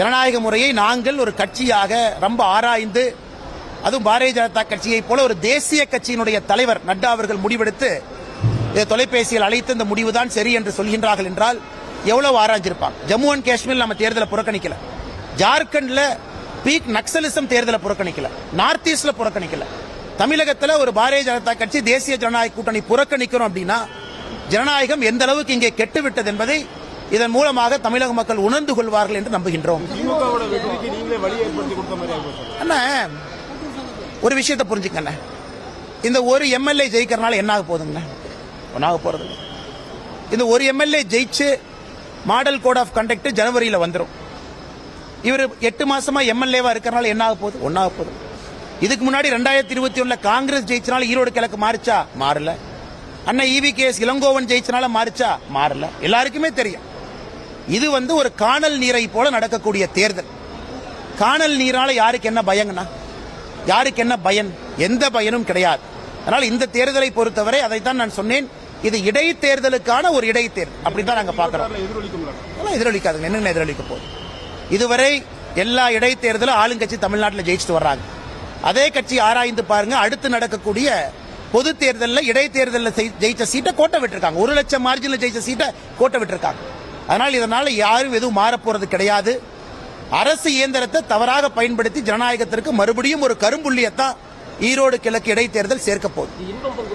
ஜனநாயக முறையை நாங்கள் ஒரு கட்சியாக ரொம்ப ஆராய்ந்து அதுவும் பாரதிய ஜனதா கட்சியை போல ஒரு தேசிய கட்சியினுடைய தலைவர் நட்டா அவர்கள் முடிவெடுத்து இதை தொலைபேசியில் அழைத்து இந்த முடிவுதான் சரி என்று சொல்கின்றார்கள் என்றால் எவ்வளவு ஆராய்ஞ்சிருப்பாங்க ஜம்மு அண்ட் காஷ்மீர் நம்ம தேர்தலை புறக்கணிக்கல. ஜார்க்கண்ட்ல பீக் நக்சலிசம் தேர்தலை புறக்கணிக்கல. நார்த் ஈஸ்ட்ல புறக்கணிக்கல. தமிழகத்தில் ஒரு பாரதிய ஜனதா கட்சி தேசிய ஜனநாயக கூட்டணி புறக்கணிக்கிறோம் அப்படின்னா ஜனநாயகம் எந்த அளவுக்கு இங்கே கெட்டுவிட்டது என்பதை இதன் மூலமாக தமிழக மக்கள் உணர்ந்து கொள்வார்கள் என்று நம்புகின்றோம். அண்ணா ஒரு விஷயத்தை புரிஞ்சுக்கண்ணே இந்த ஒரு எம்எல்ஏ ஜெயிக்கிறனால என்ன ஆக போகுதுங்கண்ணா ஒன்றாக இல்ல. இந்த ஒரு எம்எல்ஏ ஜெயிச்சு மாடல் கோட் ஆஃப் கண்டக்ட் ஜனவரியில் வந்துடும் இவர் எட்டு மாசமா எம்எல்ஏவா இருக்கிறனால என்ன ஆக போகுது? ஒன்னாக போகுது. இதுக்கு முன்னாடி ரெண்டாயிரத்தி இருபத்தி ஒண்ணுல காங்கிரஸ் ஜெயிச்சனால ஈரோடு கிழக்கு மாறிச்சா? மாறல. அண்ணன் E V K S Elangovan ஜெயிச்சனால மாறிச்சா? மாறல. எல்லாருக்குமே தெரியும். இது வந்து ஒரு காணல் நீரை போல நடக்கக்கூடிய தேர்தல். காணல் நீரால யாருக்கு என்ன பயங்கண்ணா யாருக்கு என்ன பயன்? எந்த பயனும் கிடையாது. அதனால் இந்த தேர்தலை பொறுத்தவரை அதைத்தான் நான் சொன்னேன். இது இடைத்தேர்தலுக்கான ஒரு இடைத்தேர்தல். அப்படிதான் நாங்க பாக்குறோம் அதெல்லாம் எதிரொலிக்காதுங்க. என்னங்க எதிரொலிக்க போகுது? இதுவரை எல்லா இடைத்தேர்தலும் ஆளுங்கட்சி தமிழ்நாட்டில் ஜெயிச்சுட்டு வர்றாங்க. அதே கட்சி ஆராய்ந்து பாருங்க. அடுத்து நடக்கக்கூடிய பொது தேர்தலில் இடைத்தேர்தலில் ஜெயிச்ச சீட்டை கோட்டை விட்டுருக்காங்க. ஒரு லட்சம் மார்ஜினில் ஜெயிச்ச சீட்டை கோட்டை விட்டுருக்காங்க. அதனால் இதனால யாரும் எதுவும் மாறப் போறது கிடையாது. அரசு இயந்திரத்தை தவறாக பயன்படுத்தி ஜனநாயகத்திற்கு மறுபடியும் ஒரு கரும்புள்ளியத்தான் ஈரோடு கிழக்கு இடைத்தேர்தல் சேர்க்க போகுது.